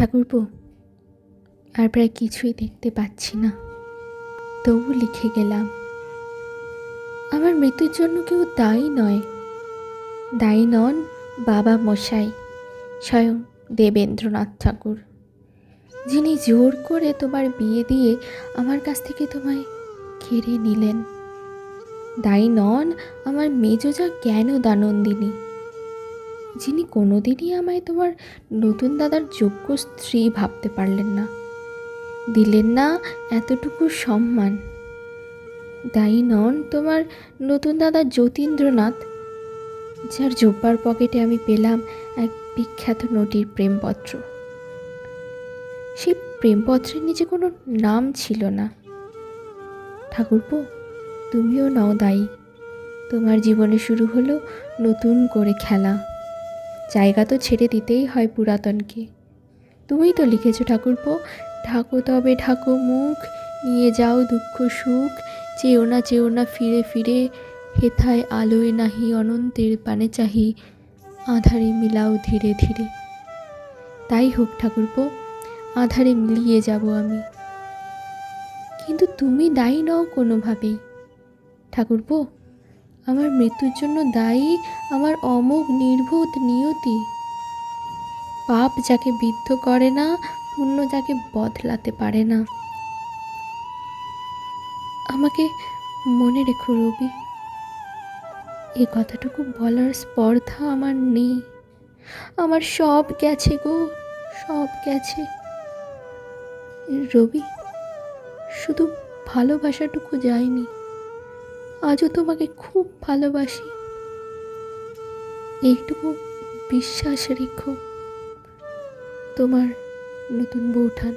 ঠাকুরপো আর প্রায় কিছুই দেখতে পাচ্ছি না। তবু লিখে গেলাম, আমার মৃত্যুর জন্য কেউ দায়ী নয়। দায়ী নন বাবা মশাই, স্বয়ং দেবেন্দ্রনাথ ঠাকুর, যিনি জোর করে তোমার বিয়ে দিয়ে আমার কাছ থেকে তোমায় কেড়ে নিলেন। দায়ী নন আমার মেজজা জ্ঞান দানন্দিনী। যিনি কোনোদিনই আমায় তোমার নতুন দাদার যোগ্য স্ত্রী ভাবতে পারলেন না। দিলেন না এতটুকু সম্মান। দায়ী নন তোমার নতুন দাদা যতীন্দ্রনাথ, যার জোব্বার পকেটে আমি পেলাম এক বিখ্যাত নটির প্রেমপত্র। সেই প্রেমপত্রের নিচে কোনো নাম ছিল না। ঠাকুরপো, তুমিও নাও দায়ী। তোমার জীবনে শুরু হলো নতুন করে খেলা। জায়গা তো ছেড়ে দিতেই হয় পুরাতনকে। তুমিই তো লিখেছো ঠাকুরপো, ঢাকো তবে ঢাকো মুখ, নিয়ে যাও দুঃখ সুখ, চেও না চেও না ফিরে ফিরে, হেথায় আলোয় নাহি অনন্তের পানে চাহি, আধারে মিলাও ধীরে ধীরে। তাই হোক ঠাকুরপো, আধারে মিলিয়ে যাব আমি। কিন্তু তুমি দায়ী নও কোনোভাবেই। ঠাকুরপো আমার মৃত্যুর জন্য দায়ী, আমার অমোঘ নির্বোধ নিয়তি। পাপ যাকে বিদ্ধ করে না, পুণ্য যাকে বদলাতে পারে না। আমাকে মনে রেখো রবি, এ কথাটুকু বলার স্পর্ধা আমার নেই। আমার সব গেছে গো, সব গেছে। রবি, শুধু ভালোবাসাটুকু যায়নি। আজও তোমাকে খুব ভালোবাসি। এইটুকু বিশ্বাস রেখো তোমার নতুন বউঠান